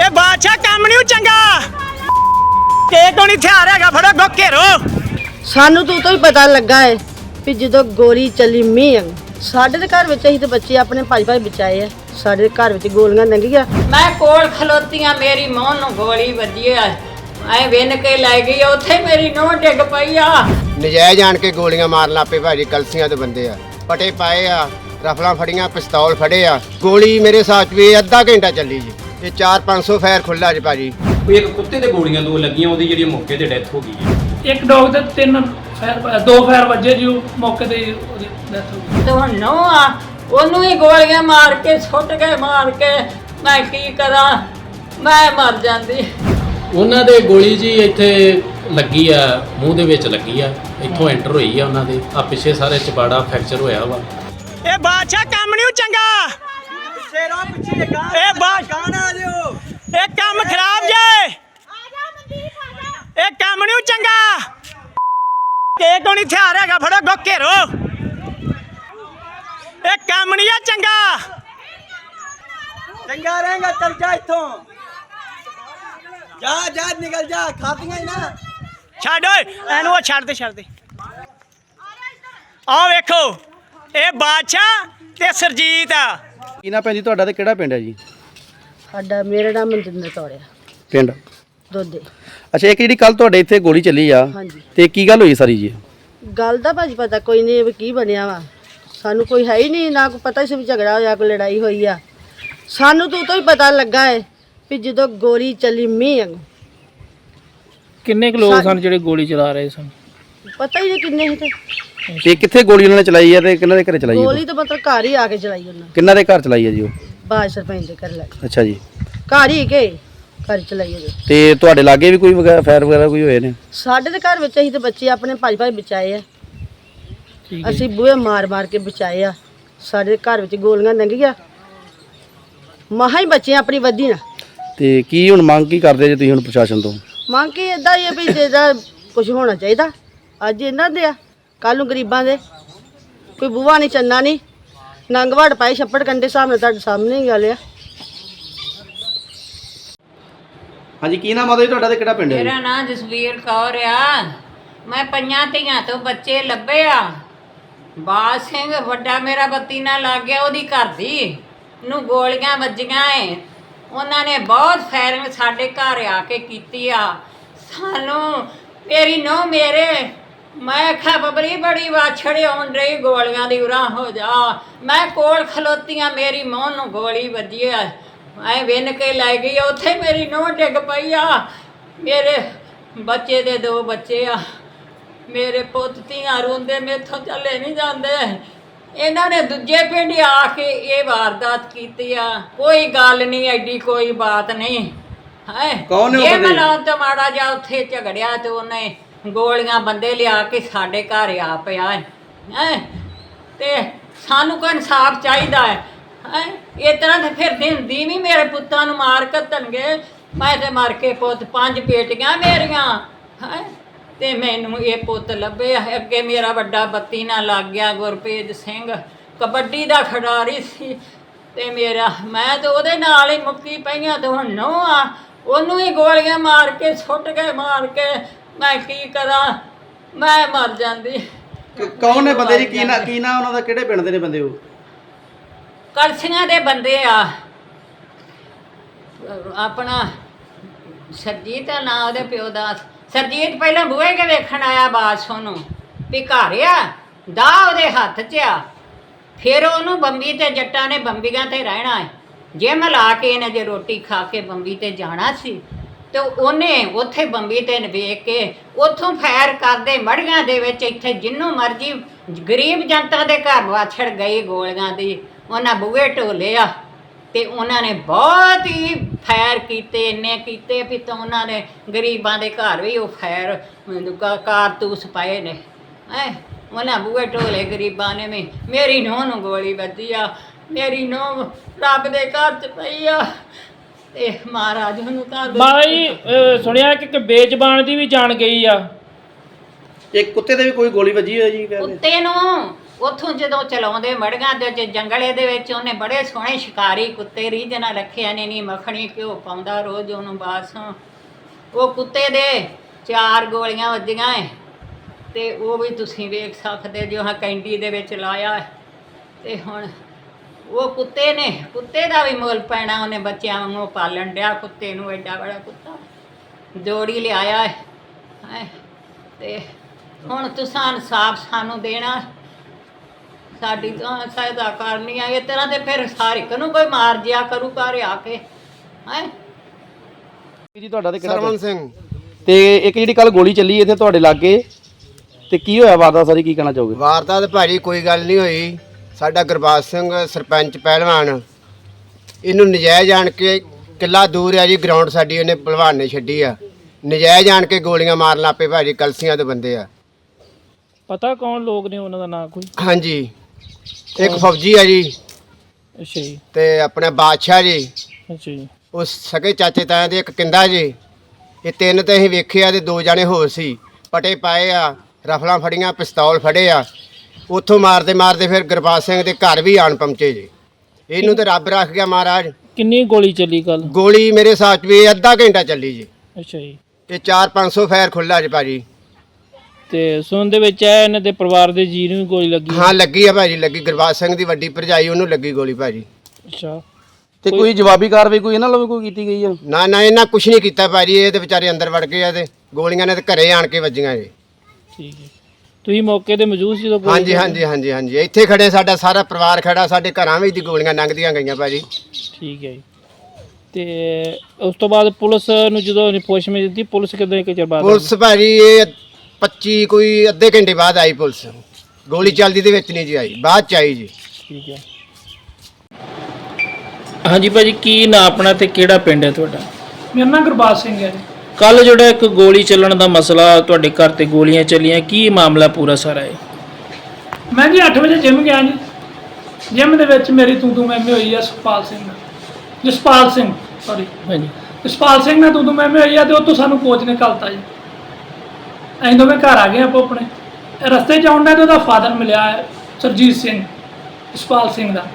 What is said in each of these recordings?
ਇਹ ਬਾਦਸ਼ਾਹ ਕੰਮ ਨਹੀਂ ਚੰਗਾ। ਕੇ ਕੋਣੀ ਹਥਿਆਰ ਹੈਗਾ ਫੜੋ ਗੋ ਘੇਰੋ। ਸਾਨੂੰ ਤਾਂ ਉਤੋਂ ਹੀ ਪਤਾ ਲੱਗਾ ਹੈ ਵੀ ਜਦੋਂ ਗੋਲੀ ਚੱਲੀ ਮੀਂਹ ਸਾਡੇ ਦੇ ਘਰ ਵਿੱਚ ਅਸੀਂ ਤੇ ਬੱਚੇ ਆਪਣੇ ਭਾਈ ਭਾਈ ਬਚਾਏ ਆ। ਸਾਡੇ ਦੇ ਘਰ ਵਿੱਚ ਗੋਲੀਆਂ ਲੰਘੀਆਂ। ਮੈਂ ਕੋਲ ਖਲੋਤੀਆਂ ਮੇਰੀ ਮੋਹ ਨੂੰ ਗੋਲੀ ਵੱਜੀ ਆ। ਐ ਵਿੰਨ ਕੇ ਲੈ ਗਈ ਆ, ਉੱਥੇ ਮੇਰੀ ਨੋਹ ਡਿੱਗ ਪਈ ਆ। ਨਜਾਇਜ਼ ਆਣ ਕੇ ਗੋਲੀਆਂ ਮਾਰਨ ਲੱਪੇ ਭਾਜੀ ਕਲਸੀਆਂ ਦੇ ਬੰਦੇ ਆ। ਪਟੇ ਪਾਏ ਆ ਰਫਲਾਂ ਫੜੀਆਂ ਪਿਸਤੌਲ ਫੜੇ ਆ। ਗੋਲੀ ਮੇਰੇ ਸਾਥ ਵੀ ਅੱਧਾ ਘੰਟਾ ਚੱਲੀ ਜੀ। ਇਹ 4-500 ਫਾਇਰ ਖੁੱਲਾ ਜੀ ਭਾਜੀ। ਕੋਈ ਇੱਕ ਕੁੱਤੇ ਤੇ ਗੋਲੀਆਂ ਦੋ ਲੱਗੀਆਂ ਉਹਦੀ ਜਿਹੜੀ ਮੌਕੇ ਤੇ ਡੈਥ ਹੋ ਗਈ ਹੈ। ਇੱਕ ਡੌਗ ਤੇ ਤਿੰਨ ਫਾਇਰ ਦੋ ਫਾਇਰ ਵੱਜੇ ਜੀ ਉਹ ਮੌਕੇ ਤੇ ਹੀ ਉਹਦੀ ਡੈਥ ਹੋ ਗਈ। ਤੇ ਹੁਣ ਨੋਹ ਆ ਉਹਨੂੰ ਹੀ ਗੋਲੀਆਂ ਮਾਰ ਕੇ ਸੁੱਟ ਕੇ ਮਾਰ ਕੇ ਮੈਂ ਕੀ ਕਰਾਂ? ਮੈਂ ਮਰ ਜਾਂਦੀ। ਉਹਨਾਂ ਦੇ ਗੋਲੀ ਜੀ ਇੱਥੇ ਲੱਗੀ ਆ ਮੂੰਹ ਦੇ ਵਿੱਚ ਲੱਗੀ ਆ ਇੱਥੋਂ ਐਂਟਰ ਹੋਈ ਆ ਉਹਨਾਂ ਦੇ। ਆ ਪਿੱਛੇ ਸਾਰੇ ਚਬਾੜਾ ਫ੍ਰੈਕਚਰ ਹੋਇਆ ਵਾ। ਇਹ ਬਾਦਸ਼ਾਹ ਕੰਮ ਨਹੀਂ ਚੰਗਾ। ਇਹ ਲਿਓ ਇਹ ਕੰਮ ਖਰਾਬ ਜੇ। ਇਹ ਕੰਮ ਨਹੀਂ ਚੰਗਾ। ਕੇ ਕੋਣੀ ਹਥਿਆਰ ਹੈਗਾ? ਫੜੋ ਗੋ ਘੇਰੋ ਇਹ ਕੰਮ ਨਹੀਂ ਆ ਚੰਗਾ। ਚੰਗਾ ਰਹੇਗਾ ਚੱਲ ਜਾ ਇੱਥੋਂ। ਜਾ ਜਾ ਨਿਕਲ ਜਾ। ਖਾਤੀਆਂ ਹੀ ਨਾ। ਛੱਡ ਓਏ ਇਹਨੂੰ ਉਹ ਛੱਡ ਦੇ ਛੱਡ ਦੇ। ਆਹ ਵੇਖੋ ਇਹ ਬਾਦਸ਼ਾਹ ਤੇ ਸਰਜੀਤ ਆ। ਕੀ ਨਾ ਭੈਣ ਜੀ? ਤੁਹਾਡਾ ਤੇ ਕਿਹੜਾ ਪਿੰਡ ਹੈ ਜੀ? ਸਾਡਾ ਮੇਰਾ ਨਾਮ ਮਨਜਿੰਦਰ ਕੌਰ ਆ ਪਿੰਡ? ਦੋਦੇ। ਅੱਛਾ ਇੱਕ ਜਿਹੜੀ ਕੱਲ ਤੁਹਾਡੇ ਇੱਥੇ ਗੋਲੀ ਚੱਲੀ ਆ ਹਾਂਜੀ। ਤੇ ਕੀ ਗੱਲ ਹੋਈ ਸਾਰੀ ਜੀ? ਗੱਲ ਦਾ ਭਾਜੀ ਪਤਾ ਕੋਈ ਨਹੀਂ ਵੀ ਕੀ ਬਣਿਆ ਵਾ। ਸਾਨੂੰ ਕੋਈ ਹੈ ਹੀ ਨਹੀਂ ਨਾ ਕੋਈ ਪਤਾ ਸੀ ਵੀ ਝਗੜਾ ਹੋਇਆ ਕੋਈ ਲੜਾਈ ਹੋਈ ਆ। ਸਾਨੂੰ ਤਾਂ ਉਤੋਂ ਹੀ ਪਤਾ ਲੱਗਾ ਹੈ ਵੀ ਜਦੋਂ ਗੋਲੀ ਚੱਲੀ ਮੀਂਹ ਕਿੰਨੇ ਕੁ ਲੋਕ ਸਨ ਜਿਹੜੇ ਗੋਲੀ ਚਲਾ ਰਹੇ ਸਨ? ਪਤਾ ਹੀ ਨਹੀਂ ਕਿੰਨੇ ਸੀ ਤੇ। ਤੇ ਕਿੱਥੇ ਗੋਲੀ ਉਹਨਾਂ ਨੇ ਚਲਾਈ ਆ ਤੇ ਕਿਹਨਾਂ ਦੇ ਘਰੇ ਚਲਾਈ ਆ ਗੋਲੀ ਤਾਂ ਮਤਲਬ ਘਰ ਹੀ ਆ ਕੇ ਚਲਾਈ ਉਹਨਾਂ ਕਿੰਨਾਂ ਦੇ ਘਰ ਚਲਾਈ ਆ ਜੀ ਉਹ? ਬਾਜ ਸਰਪੰਚ ਦੇ ਘਰ ਲੱਗ ਅੱਛਾ ਜੀ। ਘਰ ਹੀ ਕੇ ਘਰ ਚਲਾਈ ਉਹਦੇ। ਤੇ ਤੁਹਾਡੇ ਲਾਗੇ ਵੀ ਕੋਈ ਵਗੈ- ਫਾਇਰ ਵਗੈਰਾ ਕੋਈ ਹੋਏ ਨੇ? ਸਾਡੇ ਦੇ ਘਰ ਵਿੱਚ ਅਸੀਂ ਤੇ ਬੱਚੇ ਆਪਣੇ ਭਾਈ ਭਾਈ ਬਚਾਏ ਆ। ਹੈ ਅਸੀਂ ਬੂਹੇ ਮਾਰ ਮਾਰ ਕੇ ਬਚਾਏ ਆ। ਸਾਡੇ ਘਰ ਵਿੱਚ ਗੋਲੀਆਂ ਲੰਘੀਆਂ। ਮਹਾ ਹੀ ਬੱਚੇ ਆਪਣੀ ਵੱਧੀ ਨਾ। ਤੇ ਕੀ ਹੁਣ ਮੰਗ ਕੀ ਕਰਦੇ ਜੇ ਤੁਸੀਂ ਹੁਣ ਪ੍ਰਸ਼ਾਸਨ ਤੋਂ? ਮੰਗ ਕੇ ਇਦਾਂ ਹੀ ਆ ਵੀ ਜਿਹਦਾ ਕੁਝ ਹੋਣਾ ਚਾਹੀਦਾ। ਅੱਜ ਇਹਨਾਂ ਦੇ ਆ। ਕੱਲ ਨੂੰ ਗਰੀਬਾਂ ਦੇ। ਕੋਈ ਬੂਹਾ ਨਹੀਂ ਚੰਨਾ ਨਹੀਂ। ਨੰਗਵੜ ਪਾਏ ਛੱਪੜ ਕੰਡੇ ਸਾਹਮਣੇ ਤੁਹਾਡੇ ਸਾਹਮਣੇ ਹੀ ਗੱਲ ਆ। ਹਾਂਜੀ ਕੀ ਨਾਮ ਜੀ ਤੁਹਾਡਾ ਤੇ ਕਿਹੜਾ ਪਿੰਡ ਹੈ ਜੀ? ਮੇਰਾ ਨਾਂ ਜਸਵੀਰ ਕੌਰ ਆ। ਮੈਂ ਪੰਜਾਂ ਧੀਆਂ ਤੋਂ ਬੱਚੇ ਲੱਭੇ ਆ। ਬਾਜ ਸਿੰਘ ਵੱਡਾ ਮੇਰਾ ਬੱਤੀ ਨਾਲ ਲੱਗ ਗਿਆ ਉਹਦੀ ਘਰ ਦੀ ਨੂੰ ਗੋਲੀਆਂ ਵੱਜੀਆਂ ਏ। ਉਹਨਾਂ ਨੇ ਬਹੁਤ ਫਾਇਰਿੰਗ ਸਾਡੇ ਘਰ ਆ ਕੇ ਕੀਤੀ ਆ। ਸਾਨੂੰ ਮੇਰੀ ਨੋ ਮੇਰੇ ਮੈਂ ਖਾ ਬਬਰੀ ਬੜੀ ਵਾਛੜੇ ਆਉਣ ਰਹੀ ਗੋਲੀਆਂ ਦੀ ਉਰਾਂ ਹੋ ਜਾ। ਮੈਂ ਕੋਲ ਖਲੋਤੀਆਂ ਮੇਰੀ ਮੋਹ ਨੂੰ ਗੋਲੀ ਵੱਜੀ ਆ। ਐ ਵਿੰਨ ਕੇ ਲੈ ਗਈ ਆ, ਉੱਥੇ ਮੇਰੀ ਨੋ ਡਿੱਗ ਪਈ ਆ। ਮੇਰੇ ਬੱਚੇ ਦੇ ਦੋ ਬੱਚੇ ਆ। ਮੇਰੇ ਪੁੱਤ ਧੀਆਂ ਰੋਂਦੇ ਮੇਥੋਂ ਚੱਲੇ ਨਹੀਂ ਜਾਂਦੇ। ਇਹਨਾਂ ਨੇ ਦੂਜੇ ਪਿੰਡ ਆ ਕੇ ਇਹ ਵਾਰਦਾਤ ਕੀਤੀ ਆ। ਕੋਈ ਗੱਲ ਨਹੀਂ ਐਡੀ ਕੋਈ ਬਾਤ ਨਹੀਂ। ਹੈ? ਕੌਣ ਨੇ ਉਹ ਇਹ ਬੰਦੇ? ਮਲਾਉ ਤੋਂ ਮਾੜਾ ਜਾ ਉੱਥੇ ਝਗੜਿਆ ਤੇ ਉਹਨੇ ਗੋਲੀਆਂ ਬੰਦੇ ਲਿਆ ਕੇ ਸਾਡੇ ਘਰ ਆ ਪਿਆ ਹੈ, ਹੈਂ। ਤੇ ਸਾਨੂੰ ਕੋਈ ਇਨਸਾਫ ਚਾਹੀਦਾ ਹੈ ਹੈ? ਇਹ ਤਰ੍ਹਾਂ ਤੇ ਫਿਰਦੀ ਹੁੰਦੀ ਵੀ ਮੇਰੇ ਪੁੱਤਾਂ ਨੂੰ ਮਾਰ ਕੱਤਣਗੇ ਮੈਂ ਤੇ ਮਰ ਕੇ ਪੁੱਤ ਪੰਜ ਬੇਟੀਆਂ ਮੇਰੀਆਂ, ਹੈਂ? ਤੇ ਮੈਨੂੰ ਇਹ ਪੁੱਤ ਲੱਭੇ ਅੱਗੇ ਮੇਰਾ ਵੱਡਾ ਬੱਤੀ ਨਾਲ ਲੱਗ ਗਿਆ ਗੁਰਪ੍ਰੀਤ ਸਿੰਘ। ਕਬੱਡੀ ਦਾ ਖਿਡਾਰੀ ਸੀ। ਤੇ ਮੇਰਾ, ਮੈਂ ਤੇ ਉਹਦੇ ਨਾਲ ਹੀ ਮੁੱਕੀ ਪਈਆਂ ਤੇ ਹੁਣ ਨੋ ਆ। ਉਹਨੂੰ ਹੀ ਗੋਲੀਆਂ ਮਾਰ ਕੇ, ਸੁੱਟ ਕੇ, ਮਾਰ ਕੇ ਮੈਂ ਕੀ ਕਰਾਂ? ਮੈਂ ਮਰ ਜਾਂਦੀ। ਕੌਣ ਨੇ ਬੰਦੇ ਜੀ ਕੀ ਨਾ ਕੀ ਨਾ ਉਹਨਾਂ ਦਾ? ਕਿਹੜੇ ਪਿੰਡ ਦੇ ਨੇ ਬੰਦੇ ਉਹ? ਕਲਸੀਆਂ ਦੇ ਬੰਦੇ ਆ। ਆਪਣਾ ਸਰਜੀਤ ਦਾ ਨਾਂ ਉਹਦੇ ਪਿਓ ਦਾ। ਸਰਜੀਤ ਪਹਿਲਾਂ ਬੂਹੇ ਕੇ ਵੇਖਣ ਆਇਆ ਬਾਦਸ਼ਾਹ ਨੂੰ ਵੀ ਘਰ ਆ ਦਾ ਉਹਦੇ ਹੱਥ 'ਚ ਆ। ਫਿਰ ਉਹਨੂੰ ਬੰਬੀ ਤੇ ਜੱਟਾਂ ਨੇ ਬੰਬੀਆਂ ਤੇ ਰਹਿਣਾ ਹੈ। ਜੇ ਲਾ ਕੇ ਇਹਨੇ ਜੇ ਰੋਟੀ ਖਾ ਕੇ ਬੰਬੀ ਤੇ ਜਾਣਾ ਸੀ ਤੇ ਉਹਨੇ ਉੱਥੇ ਬੰਬੀ ਤੇ ਵੇਖ ਕੇ ਉੱਥੋਂ ਫਾਇਰ ਕਰਦੇ ਮੜੀਆਂ ਦੇ ਵਿੱਚ ਇੱਥੇ ਜਿੰਨੂੰ ਮਰਜ਼ੀ ਗਰੀਬ ਜਨਤਾ ਦੇ ਘਰ ਵਾਛੜ ਗਈ ਗੋਲੀਆਂ ਦੀ, ਉਹਨਾਂ ਬੂਹੇ ਢੋਲੇ ਆ। ਤੇ ਉਹਨਾਂ ਨੇ ਬਹੁਤ ਹੀ ਫਾਇਰ ਕੀਤੇ, ਇੰਨੇ ਕੀਤੇ ਵੀ ਤਾਂ ਉਹਨਾਂ ਨੇ ਗਰੀਬਾਂ ਦੇ ਘਰ ਵੀ ਉਹ ਫਾਇਰ ਕਾਰਤੂਸ ਪਏ ਨੇ। ਹੈ, ਉਹਨਾਂ ਬੂਹੇ ਢੋਲੇ ਗਰੀਬਾਂ ਨੇ ਵੀ, ਮੇਰੀ ਨੂੰਹ ਨੂੰ ਗੋਲੀ ਵੱਜੀ ਆ, ਮੇਰੀ ਨੂੰਹ ਰੱਬ ਦੇ ਘਰ ਚ ਪਈ ਆ ਤੇ ਮਹਾਰਾਜ ਨੂੰ ਤਾਂ ਮਾਈ ਅਹ, ਸੁਣਿਆ ਕਿ ਇੱਕ ਬੇਜ਼ਬਾਨ ਦੀ ਵੀ ਜਾਨ ਗਈ ਆ। ਇੱਕ ਕੁੱਤੇ ਤੇ ਵੀ ਕੋਈ ਗੋਲੀ ਵੱਜੀ ਹੋਈ ਜੀ ਕਹਿੰਦੇ ਕੁੱਤੇ ਨੂੰ ਉੱਥੋਂ ਜਦੋਂ ਚਲਾਉਂਦੇ ਮੜੀਆਂ ਦੇ ਚ ਜੰਗਲੇ ਦੇ ਵਿੱਚ ਉਹਨੇ ਬੜੇ ਸੋਹਣੇ ਸ਼ਿਕਾਰੀ ਕੁੱਤੇ ਰੀਝਣਾ ਰੱਖਿਆ ਨੇ ਨਹੀਂ ਮੱਖਣੀ ਘਿਓ ਪਾਉਂਦਾ ਰੋਜ਼ ਉਹਨੂੰ ਬਾਸੋਂ। ਉਹ ਕੁੱਤੇ ਦੇ ਚਾਰ ਗੋਲੀਆਂ ਵੱਜੀਆਂ ਏ ਤੇ ਉਹ ਵੀ ਤੁਸੀਂ ਵੇਖ ਸਕਦੇ ਜੋ ਹਾਂ ਕੈਂਡੀ ਦੇ ਵਿੱਚ ਲਾਇਆ। ਤੇ ਹੁਣ ਉਹ ਕੁੱਤੇ ਨੇ ਕੁੱਤੇ ਦਾ ਵੀ ਮੁੱਲ ਪੈਣਾ ਉਹਨੇ ਬੱਚਿਆਂ ਵਾਂਗੂ ਪਾਲਣ ਡਿਆ ਕੁੱਤੇ ਨੂੰ ਐਡਾ ਬੜਾ ਕੁੱਤਾ ਜੋੜੀ ਲਿਆਇਆ ਹੈ। ਤੇ ਹੁਣ ਤੁਸੀਂ ਇਨਸਾਫ ਸਾਨੂੰ ਦੇਣਾ ਸਾਡੀ ਤਾਂ ਸਹਾਇਤਾ ਕਰਨੀ ਆ ਇਹ ਤਰ੍ਹਾਂ ਤੇ ਫਿਰ ਇੱਕ ਨੂੰ ਕੋਈ ਮਾਰ ਜਿਆ ਕਰੂ ਘਰ ਆ ਕੇ ਹੈ। ਜੀ ਤੁਹਾਡਾ ਤੇ ਕਿਹੜਾ ਸਰਵਨ ਸਿੰਘ। ਤੇ ਇੱਕ ਜਿਹੜੀ ਕੱਲ ਗੋਲੀ ਚੱਲੀ ਇੱਥੇ ਤੁਹਾਡੇ ਲਾਗੇ ਤੇ ਕੀ ਹੋਇਆ ਵਾਰਦਾਤ ਸਾਰੀ ਕੀ ਕਹਿਣਾ ਚਾਹੋਗੇ? ਵਾਰਦਾਤ ਭਾਜੀ ਕੋਈ ਗੱਲ ਨਹੀਂ ਹੋਈ। ਸਾਡਾ ਗੁਰਬਾਜ ਸਿੰਘ ਸਰਪੰਚ ਪਹਿਲਵਾਨ ਇਹਨੂੰ ਨਜਾਇਜ਼ ਆਣ ਕੇ ਕਿੱਲਾ ਦੂਰ ਆ ਜੀ ਗਰਾਊਂਡ ਸਾਡੀ ਉਹਨੇ ਪਹਿਲਵਾਨ ਨੇ ਛੱਡੀ ਆ। ਨਜਾਇਜ਼ ਆਣ ਕੇ ਗੋਲੀਆਂ ਮਾਰਨ ਲੱਪੇ ਭਾਜੀ ਕਲਸੀਆਂ ਦੇ ਬੰਦੇ ਆ। ਪਤਾ ਕੌਣ ਲੋਕ ਨੇ ਉਹਨਾਂ ਦਾ ਨਾਂ ਕੋਈ? ਹਾਂਜੀ। ਇੱਕ ਫੌਜੀ ਆ ਜੀ। ਅੱਛਾ ਜੀ। ਤੇ ਆਪਣੇ ਬਾਦਸ਼ਾਹ ਜੀ। ਅੱਛਾ ਜੀ। ਉਹ ਸਕੇ ਚਾਚੇ ਤਾਇਆ ਦੇ ਇੱਕ ਕਿੰਦਾ ਜੀ। ਇਹ ਤਿੰਨ ਤੇ ਅਸੀਂ ਵੇਖੇ ਆ ਤੇ ਦੋ ਜਾਣੇ ਹੋਰ ਸੀ। ਪਟੇ ਪਾਏ ਆ ਰਫਲਾਂ ਫੜੀਆਂ ਪਿਸਤੌਲ ਫੜੇ ਆ। ਉੱਥੋਂ ਮਾਰਦੇ ਮਾਰਦੇ ਫਿਰ ਗੁਰਬਾਜ ਸਿੰਘ ਦੇ ਘਰ ਵੀ ਆਣ ਪਹੁੰਚੇ ਜੀ। ਇਹਨੂੰ ਤੇ ਰੱਬ ਰੱਖ ਗਿਆ ਮਹਾਰਾਜ। ਕਿੰਨੀ ਗੋਲੀ ਚੱਲੀ ਕੱਲ ਗੋਲੀ ਮੇਰੇ ਸਾਥ ਵੀ ਅੱਧਾ ਘੰਟਾ ਚੱਲੀ ਜੀ। ਅੱਛਾ ਜੀ। ਤੇ 4-500 ਫੈਰ ਖੁੱਲਾ ਜੀ ਭਾਜੀ। ਤੇ ਸੁਣ ਦੇ ਵਿੱਚ ਹੈ ਇਹਨਾਂ ਦੇ ਪਰਿਵਾਰ ਦੇ ਜੀ ਨੂੰ ਵੀ ਗੋਲੀ ਲੱਗੀ ਹਾਂ ਲੱਗੀ ਆ ਭਾਜੀ ਲੱਗੀ। ਗੁਰਬਾਜ ਸਿੰਘ ਦੀ ਵੱਡੀ ਭਰਜਾਈ ਉਹਨੂੰ ਲੱਗੀ ਗੋਲੀ ਭਾਜੀ। ਅੱਛਾ। ਤੇ ਕੋਈ ਜਵਾਬੀ ਕਾਰਵਾਈ ਕੋਈ ਇਹਨਾਂ ਕੋਈ ਕੀਤੀ ਗਈ ਆ? ਨਾ ਨਾ ਇਹਨਾਂ ਕੁਛ ਨਹੀਂ ਕੀਤਾ ਭਾਜੀ। ਇਹ ਤੇ ਵਿਚਾਰੇ ਅੰਦਰ ਵੜ ਗਏ ਆ ਤੇ ਗੋਲੀਆਂ ਨੇ ਤੇ ਘਰੇ ਆਣ ਕੇ ਵੱਜੀਆਂ ਜੀ। ਠੀਕ ਹੈ। ਤੁਸੀਂ ਮੌਕੇ ਤੇ ਮੌਜੂਦ ਸੀ ਜਦੋਂ ਗੋਲੀ ਹਾਂਜੀ ਹਾਂਜੀ ਹਾਂਜੀ ਹਾਂਜੀ। ਇੱਥੇ ਖੜੇ ਸਾਡਾ ਸਾਰਾ ਪਰਿਵਾਰ ਖੜਾ ਸਾਡੇ ਘਰਾਂ ਵਿੱਚ ਦੀ ਗੋਲੀਆਂ ਲੰਘਦੀਆਂ ਗਈਆਂ ਭਾਜੀ। ਠੀਕ ਹੈ ਜੀ। ਤੇ ਉਸ ਤੋਂ ਬਾਅਦ ਪੁਲਿਸ ਨੂੰ ਜਦੋਂ ਰਿਪੋਰਟ ਦਿੱਤੀ ਪੁਲਿਸ ਕਿਦੋਂ ਕਿ ਚਿਰ ਬਾਅਦ ਪੁਲਿਸ ਭਾਜੀ ਇਹ 25 ਕੋਈ ਅੱਧੇ ਘੰਟੇ ਬਾਅਦ ਆਈ ਪੁਲਿਸ। ਗੋਲੀ ਚੱਲਦੀ ਦੇ ਵਿੱਚ ਨਹੀਂ ਜੀ ਆਈ ਬਾਅਦ ਚ ਆਈ ਜੀ। ਠੀਕ ਹੈ। ਹਾਂਜੀ ਭਾਜੀ ਕੀ ਨਾਂ ਆਪਣਾ ਤੇ ਕਿਹੜਾ ਪਿੰਡ ਹੈ ਤੁਹਾਡਾ? ਮੇਰਾ ਨਾਮ ਗੁਰਬਾਜ ਸਿੰਘ ਹੈ ਜੀ। ਕੱਲ ਜਿਹੜਾ ਇੱਕ ਗੋਲੀ ਚੱਲਣ ਦਾ ਮਸਲਾ ਤੁਹਾਡੇ ਘਰ ਤੇ ਗੋਲੀਆਂ ਚੱਲੀਆਂ ਕੀ ਮਾਮਲਾ ਪੂਰਾ ਸਾਰਾ ਹੈ ਮੈਂ ਜੀ 8 ਵਜੇ ਜਿਮ ਗਿਆ ਜੀ। ਜਿਮ ਦੇ ਵਿੱਚ ਮੇਰੀ ਤੂੰ ਤੂੰ ਮੈਮੇ ਹੋਈ ਆ ਸੁਖਪਾਲ ਸਿੰਘ। ਨਾਲ ਜਸਪਾਲ ਸਿੰਘ ਸੌਰੀ ਹਾਂਜੀ। ਜਸਪਾਲ ਸਿੰਘ ਨਾਲ ਤੂੰ ਤੂੰ ਮੈਮੇ ਹੋਈ ਆ ਤੇ ਉੱਥੋਂ ਸਾਨੂੰ ਕੋਚ ਨੇ ਘਲਤਾ ਜੀ। ਅਸੀਂ ਦੋਵੇਂ ਘਰ ਆ ਗਏ ਆਪੋ ਆਪਣੇ। ਰਸਤੇ 'ਚ ਆਉਂਦਾ ਤੇ ਉਹਦਾ ਫਾਦਰ ਮਿਲਿਆ ਹੈ, ਸਰਜੀਤ ਸਿੰਘ ਜਸਪਾਲ ਸਿੰਘ ਦਾ।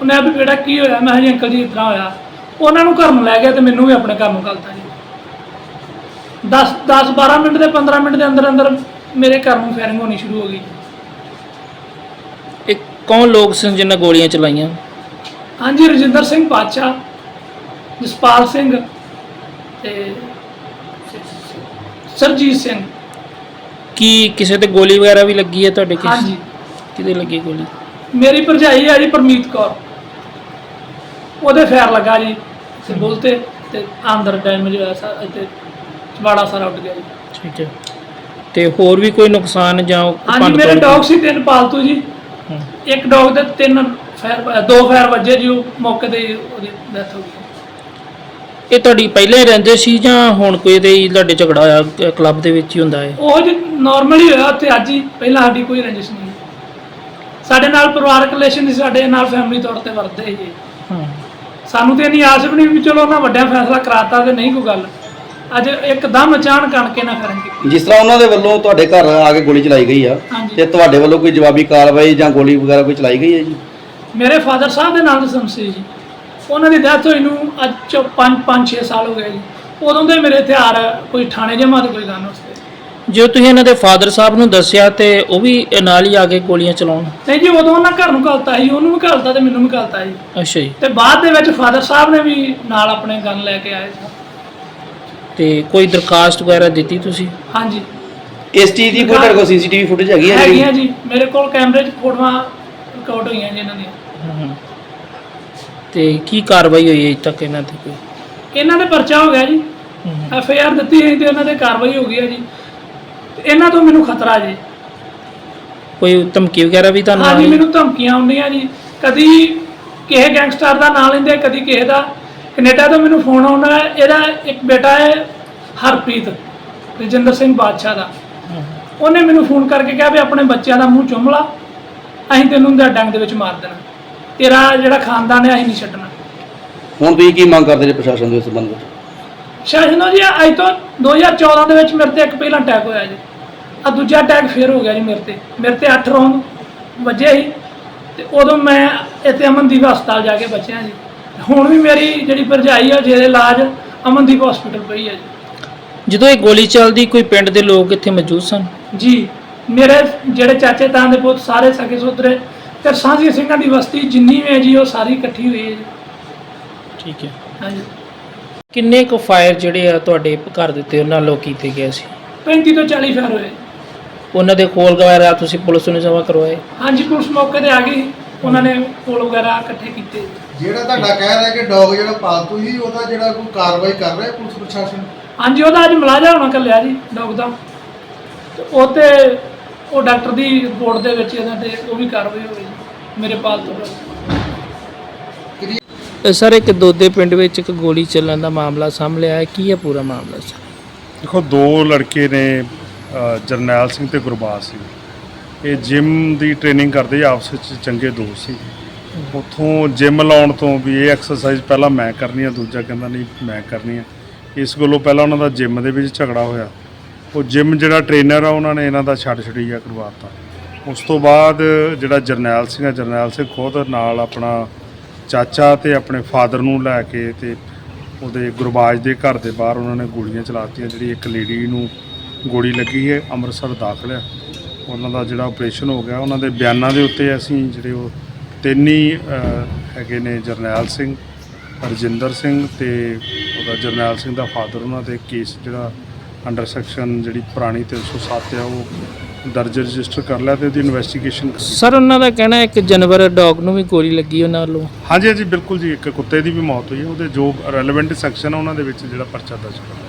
ਉਹਨੇ ਆ ਵੀ ਬੇਟਾ ਕੀ ਹੋਇਆ? ਮੈਂ ਕਿਹਾ ਜੀ ਅੰਕਲ ਜੀ ਤਰ੍ਹਾਂ ਹੋਇਆ। ਉਹਨਾਂ ਨੂੰ ਘਰ ਨੂੰ ਲੈ ਗਿਆ ਤੇ ਮੈਨੂੰ ਵੀ ਆਪਣੇ ਘਰ ਨੂੰ ਘਲਤਾ ਜੀ। 10 10 12 ਮਿੰਟ ਦੇ 15 ਮਿੰਟ ਦੇ ਅੰਦਰ ਅੰਦਰ ਮੇਰੇ ਘਰ ਨੂੰ ਫਾਇਰਿੰਗ ਹੋਣੀ ਸ਼ੁਰੂ ਹੋ ਗਈ। ਇਹ ਕੌਣ ਲੋਕ ਸਨ ਜਿਨ੍ਹਾਂ ਗੋਲੀਆਂ ਚਲਾਈਆਂ? ਹਾਂਜੀ ਰਜਿੰਦਰ ਸਿੰਘ ਪਾਤਸ਼ਾਹ ਜਸਪਾਲ ਸਿੰਘ ਤੇ ਸਰਜੀਤ ਸਿੰਘ। ਕੀ ਕਿਸੇ ਤੇ ਗੋਲੀ ਵਗੈਰਾ ਵੀ ਲੱਗੀ ਹੈ ਤੁਹਾਡੇ ਕਿਸ? ਹਾਂਜੀ। ਕਿਤੇ ਲੱਗੀ ਗੋਲੀ? ਮੇਰੀ ਭਰਜਾਈ ਹੈ ਜੀ ਪਰਮੀਤ ਕੌਰ। ਉਹਦੇ ਫੈਰ ਲੱਗਾ ਜੀ ਤੇ ਬੋਲਤੇ ਤੇ ਅੰਦਰ ਡੈਮੇਜ ਹੋਇਆ ਸਾ ਤੇ ਚਵਾੜਾ ਸਾਰਾ ਉੱਡ ਗਿਆ ਜੀ। ਠੀਕ ਹੈ। ਤੇ ਹੋਰ ਵੀ ਕੋਈ ਨੁਕਸਾਨ ਜਾਂ ਹਾਂਜੀ ਭੰਨ ਮੇਰੇ ਤੋੜ- ਡੌਗ ਸੀ ਤਿੰਨ ਪਾਲਤੂ ਜੀ। ਹੂੰ। ਇੱਕ ਡੌਗ ਦੇ ਤਿੰਨ ਫੈਰ ਦੋ ਫੈਰ ਵੱਜੇ ਜੀ ਉਹ ਮੌਕੇ ਤੇ ਹੀ ਉਹਦੀ ਡੈਥ ਹੋ ਗਈ। ਇਹ ਤੁਹਾਡੀ ਪਹਿਲਾਂ ਹੀ ਰਹਿੰਦੇ ਸੀ ਜਾਂ ਹੁਣ ਕੋਈ ਤੇ ਹੀ ਤੁਹਾਡੇ ਝਗੜਾ ਹੋਇਆ ਕਲੱਬ ਦੇ ਵਿੱਚ ਹੀ ਹੁੰਦਾ ਹੈ ਉਹ ਜੀ ਨਾਰਮਲੀ ਹੋਇਆ ਉੱਥੇ ਅੱਜ ਹੀ ਪਹਿਲਾਂ ਸਾਡੀ ਕੋਈ ਰੰਜਿਸ਼ ਨਹੀਂ। ਸਾਡੇ ਨਾਲ ਪਰਿਵਾਰਕ ਰਿਲੇਸ਼ਨ ਸੀ ਸਾਡੇ ਨਾਲ ਫੈਮਿਲੀ ਤੌਰ ਤੇ ਵਰਤਦੇ ਸੀ। ਹਾਂ। ਸਾਨੂੰ ਤੇ ਨਹੀਂ ਆਸ ਵੀ ਨਹੀਂ ਵੀ ਚਲੋ ਉਹਨਾਂ ਵੱਡਿਆਂ ਫੈਸਲਾ ਕਰਾਤਾ ਤੇ ਨਹੀਂ ਕੋਈ ਗੱਲ। ਅੱਜ ਇੱਕਦਮ ਅਚਾਨਕ ਕਣਕੇ ਨਾ ਕਰਨ ਕੀਤੀ। ਜਿਸ ਤਰ੍ਹਾਂ ਉਹਨਾਂ ਦੇ ਵੱਲੋਂ ਤੁਹਾਡੇ ਘਰ ਆ ਕੇ ਗੋਲੀ ਚਲਾਈ ਗਈ ਆ ਹਾਂਜੀ। ਤੇ ਤੁਹਾਡੇ ਵੱਲੋਂ ਕੋਈ ਜਵਾਬੀ ਕਾਰਵਾਈ ਜਾਂ ਗੋਲੀ ਵਗੈਰਾ ਕੋਈ ਚਲਾਈ ਗਈ ਹੈ ਜੀ? ਮੇਰੇ ਫਾਦਰ ਸਾਹਿਬ ਦੇ ਨਾਲ ਸੰਸੀ ਜੀ ਉਹਨਾਂ ਦੀ ਡੈਥ ਹੋਈ ਨੂੰ ਅੱਜ 5 5 6 ਸਾਲ ਹੋ ਗਏ ਜੀ। ਉਦੋਂ ਦੇ ਮੇਰੇ ਹਥਿਆਰ ਕੋਈ ਥਾਣੇ ਜਮਾ ਤੇ ਕੋਈ ਗਨ ਉਸਤੇ ਜੋ ਤੁਸੀਂ ਇਹਨਾਂ ਦੇ ਫਾਦਰ ਸਾਹਿਬ ਨੂੰ ਦੱਸਿਆ ਤੇ ਉਹ ਵੀ ਨਾਲ ਹੀ ਆ ਕੇ ਗੋਲੀਆਂ ਚਲਾਉਣ? ਨਹੀਂ ਜੀ ਉਦੋਂ ਉਹਨਾਂ ਘਰ ਨੂੰ ਘਲਤਾ ਸੀ ਉਹਨੂੰ ਵੀ ਘਲਤਾ ਤੇ ਮੈਨੂੰ ਵੀ ਘਲਤਾ ਜੀ ਅੱਛਾ ਜੀ। ਤੇ ਬਾਅਦ ਦੇ ਵਿੱਚ ਫਾਦਰ ਸਾਹਿਬ ਨੇ ਵੀ ਨਾਲ ਆਪਣੇ ਗਨ ਲੈ ਕੇ ਆਏ। ਸੀ ਤੇ ਕੋਈ ਦਰਖਾਸਤ ਵਗੈਰਾ ਦਿੱਤੀ ਤੁਸੀਂ? ਹਾਂਜੀ। ਇਸ ਚੀਜ਼ ਦੀ ਕੋਈ ਤੁਹਾਡੇ ਕੋਲ ਸੀਸੀਟੀਵੀ ਫੁਟੇਜ ਹੈਗੀ ਹੈ ਹੈਗੀਆਂ ਜੀ। ਮੇਰੇ ਕੋਲ ਕੈਮਰੇ 'ਚ ਫੋਟੋਆਂ ਰਿਕਾਰਡ ਹੋਈਆਂ ਜੀ ਇਹਨਾਂ ਦੀਆਂ। ਤੇ ਕੀ ਕਾਰਵਾਈ ਹੋਈ ਹੈ ਅਜੇ ਤੱਕ ਇਹਨਾਂ ਤੇ ਕੋਈ? ਇਹਨਾਂ ਦੇ ਪਰਚਾ ਹੋ ਗਿਆ ਜੀ। ਐਫ ਆਈ ਆਰ ਦਿੱਤੀ ਹੈ ਤੇ ਇਹਨਾਂ ਤੇ ਕਾਰਵਾਈ ਹੋ ਗਈ ਹੈ ਜੀ। ਤੇ ਇਹਨਾਂ ਤੋਂ ਮੈਨੂੰ ਖਤਰਾ ਜੀ। ਕੋਈ ਧਮਕੀ ਵਗੈਰਾ ਵੀ ਤੁਹਾਨੂੰ ਹਾਂਜੀ ਆਈ? ਮੈਨੂੰ ਧਮਕੀਆਂ ਆਉਂਦੀਆਂ ਜੀ। ਕਦੀ ਕਿਸੇ ਗੈਂਗਸਟਰ ਦਾ ਨਾਂ ਲੈਂਦੇ ਕਦੀ ਕਿਸੇ ਦਾ। ਕੈਨੇਡਾ ਤੋਂ ਮੈਨੂੰ ਫੋਨ ਆਉਂਦਾ ਹੈ, ਇਹਦਾ ਇੱਕ ਬੇਟਾ ਹੈ ਹਰਪ੍ਰੀਤ ਰਜਿੰਦਰ ਸਿੰਘ ਬਾਦਸ਼ਾਹ ਦਾ। ਉਹਨੇ ਮੈਨੂੰ ਫੋਨ ਕਰਕੇ ਕਿਹਾ ਵੀ ਆਪਣੇ ਬੱਚਿਆਂ ਦਾ ਮੂੰਹ ਚੁੰਮ ਲਾ ਅਸੀਂ ਤੈਨੂੰ ਦਾ ਡੰਗ ਦੇ ਵਿੱਚ ਮਾਰ ਦੇਣਾ। ਤੇਰਾ ਜਿਹੜਾ ਖਾਨਦਾਨ ਹੈ ਅਸੀਂ ਨਹੀਂ ਛੱਡਣਾ। ਹੁਣ ਤੁਸੀਂ ਕੀ ਮੰਗ ਕਰਦੇ ਜੀ ਪ੍ਰਸ਼ਾਸਨ ਦੇ ਸੰਬੰਧ ਵਿੱਚ? ਸ਼ਾਇਦ ਜੀ ਅੱਜ ਤੋਂ 2014 ਦੇ ਵਿੱਚ ਮੇਰੇ ਤੇ ਇੱਕ ਪਹਿਲਾਂ ਅਟੈਕ ਹੋਇਆ ਜੀ। ਆ ਦੂਜਾ ਅਟੈਕ ਫੇਰ ਹੋ ਗਿਆ ਜੀ ਮੇਰੇ ਤੇ। ਮੇਰੇ ਤੇ 8 ਰੌਂਦ ਵੱਜੇ ਸੀ। ਤੇ ਉਦੋਂ ਮੈਂ ਇੱਥੇ ਅਮਨਦੀਪ ਹਸਪਤਾਲ ਜਾ ਕੇ ਬਚਿਆ ਜੀ। ਹੁਣ ਵੀ ਮੇਰੀ ਜਿਹੜੀ ਭਰਜਾਈ ਆ ਜਿਹਦੇ ਇਲਾਜ ਅਮਨਦੀਪ ਹਸਪੀਟਲ ਪਈ ਹੈ ਜੀ। ਜਦੋਂ ਇਹ ਗੋਲੀ ਚੱਲਦੀ ਕੋਈ ਪਿੰਡ ਦੇ ਲੋਕ ਇੱਥੇ ਮੌਜੂਦ ਸਨ? ਜੀ ਮੇਰੇ ਜਿਹੜੇ ਚਾਚੇ ਤਾਂ ਦੇ ਪੁੱਤ ਸਾਰੇ ਸਕੇ ਸੋਦਰੇ ਤੇ ਸਾਂਝੀ ਸਿੰਘਾਂ ਦੀ ਬਸਤੀ ਜਿੰਨੀ ਵੀ ਹੈ ਜੀ ਉਹ ਸਾਰੀ ਇਕੱਠੀ ਹੋਈ ਹੈ ਜੀ। ਠੀਕ ਹੈ। ਹਾਂਜੀ। ਕਿੰਨੇ ਕੁ ਫਾਇਰ ਜਿਹੜੇ ਆ ਤੁਹਾਡੇ ਘਰ ਦੇ ਉੱਤੇ ਉਹਨਾਂ ਵੱਲੋਂ ਕੀਤੇ ਗਏ ਸੀ? 35 ਤੋਂ 40 ਫੈਰ ਹੋਏ। ਉਹਨਾਂ ਦੇ ਕੋਲ ਵਗੈਰਾ ਤੁਸੀਂ ਪੁਲਿਸ ਨੂੰ ਜਮ੍ਹਾਂ ਕਰਵਾਏ? ਹਾਂਜੀ ਪੁਲਿਸ ਮੌਕੇ ਤੇ ਆ ਗਈ। ਉਹਨਾਂ ਨੇ ਕੋਲ ਵਗੈਰਾ ਇਕੱਠੇ ਕੀਤੇ। ਜਿਹੜਾ ਤੁਹਾਡਾ ਕਹਿ ਰਿਹਾ ਕਿ ਡੌਗ ਜਿਹੜਾ ਪਾਲਤੂ ਸੀ ਉਹਦਾ ਜਿਹੜਾ ਕੋਈ ਕਾਰਵਾਈ ਕਰ ਰਿਹਾ ਪੁਲਿਸ ਪ੍ਰਸ਼ਾਸਨ? ਹਾਂਜੀ ਉਹਦਾ ਅੱਜ ਮਲਾਜਾ ਹੋਣਾ ਕੱਲਿਆ ਜੀ ਡੌਗ ਦਾ। ਤੇ ਉਹ ਤੇ ਉਹ ਡਾਕਟਰ ਦੀ ਰਿਪੋਰਟ ਦੇ ਵਿੱਚ ਇਹਨਾਂ ਤੇ ਉਹ ਵੀ ਕਾਰਵਾਈ ਹੋਈ ਮੇਰੇ ਪਾਲਤੂ ਦਾ। ਸਰ ਇੱਕ ਦੋਦੇ ਪਿੰਡ ਵਿੱਚ ਇੱਕ ਗੋਲੀ ਚੱਲਣ ਦਾ ਮਾਮਲਾ ਸਾਹਮਣੇ ਆਇਆ। ਕੀ ਹੈ ਪੂਰਾ ਮਾਮਲਾ ਸਰ? ਦੇਖੋ ਦੋ ਲੜਕੇ ਨੇ ਅ, ਜਰਨੈਲ ਸਿੰਘ ਤੇ ਗੁਰਬਾਜ ਸਿੰਘ। ਇਹ ਜਿਮ ਦੀ ਟ੍ਰੇਨਿੰਗ ਕਰਦੇ ਸੀ, ਆਪਸ ਵਿੱਚ ਚੰਗੇ ਦੋਸਤ ਸੀ। ਉੱਥੋਂ ਜਿਮ ਲਾਉਣ ਤੋਂ ਵੀ ਇਹ ਐਕਸਰਸਾਈਜ਼ ਪਹਿਲਾਂ ਮੈਂ ਕਰਨੀ ਆ ਦੂਜਾ ਕਹਿੰਦਾ ਨਹੀਂ ਮੈਂ ਕਰਨੀ ਆ। ਇਸ ਗੱਲੋਂ ਪਹਿਲਾਂ ਉਹਨਾਂ ਦਾ ਜਿਮ ਦੇ ਵਿੱਚ ਝਗੜਾ ਹੋਇਆ। ਉਹ ਜਿਮ ਜਿਹੜਾ ਟ੍ਰੇਨਰ ਆ ਉਹਨਾਂ ਨੇ ਇਹਨਾਂ ਦਾ ਛੱਡ ਛੜੀਆ ਕਰਵਾਤਾ। ਉਸ ਤੋਂ ਬਾਅਦ ਜਿਹੜਾ ਜਰਨੈਲ ਸਿੰਘ ਆ ਜਰਨੈਲ ਸਿੰਘ ਖੁਦ ਨਾਲ ਆਪਣਾ ਚਾਚਾ ਤੇ ਆਪਣੇ ਫਾਦਰ ਨੂੰ ਲੈ ਕੇ ਤੇ ਉਹਦੇ ਗੁਰਬਾਜ ਦੇ ਘਰ ਦੇ ਬਾਹਰ ਉਹਨਾਂ ਨੇ ਗੋਲੀਆਂ ਚਲਾਤੀਆਂ। ਜਿਹੜੀ ਇੱਕ ਲੇਡੀ ਨੂੰ ਗੋਲੀ ਲੱਗੀ ਹੈ ਅੰਮ੍ਰਿਤਸਰ ਦਾਖਲ ਹੈ। ਉਹਨਾਂ ਦਾ ਜਿਹੜਾ ਆਪਰੇਸ਼ਨ ਹੋ ਗਿਆ ਉਹਨਾਂ ਦੇ ਬਿਆਨਾਂ ਦੇ ਉੱਤੇ ਅਸੀਂ ਜਿਹੜੇ ਉਹ ਤਿੰਨ ਹੀ ਹੈਗੇ ਨੇ ਜਰਨੈਲ ਸਿੰਘ ਰਜਿੰਦਰ ਸਿੰਘ ਤੇ ਉਹਦਾ ਜਰਨੈਲ ਸਿੰਘ ਦਾ ਫਾਦਰ ਉਹਨਾਂ ਦੇ ਕੇਸ ਜਿਹੜਾ ਅੰਡਰ ਸੈਕਸ਼ਨ ਜਿਹੜੀ ਪੁਰਾਣੀ 307 ਆ ਉਹ ਦਰਜ ਰਜਿਸਟਰ ਕਰ ਲਿਆ ਤੇ ਉਹਦੀ ਇਨਵੈਸਟੀਗੇਸ਼ਨ ਸਰ ਉਹਨਾਂ ਦਾ ਕਹਿਣਾ ਹੈ ਕਿ ਜਾਨਵਰ ਡੌਗ ਨੂੰ ਵੀ ਗੋਲੀ ਲੱਗੀ ਉਹਨਾਂ ਵੱਲੋਂ। ਹਾਂਜੀ ਹਾਂਜੀ ਬਿਲਕੁਲ ਜੀ ਇੱਕ ਕੁੱਤੇ ਦੀ ਵੀ ਮੌਤ ਹੋਈ ਹੈ ਉਹਦੇ ਜੋ ਰੈਲੇਵੈਂਟ ਸੈਕਸ਼ਨ ਆ ਉਹਨਾਂ ਦੇ ਵਿੱਚ ਜਿਹੜਾ ਪਰਚਾ ਦਰਜ ਕਰ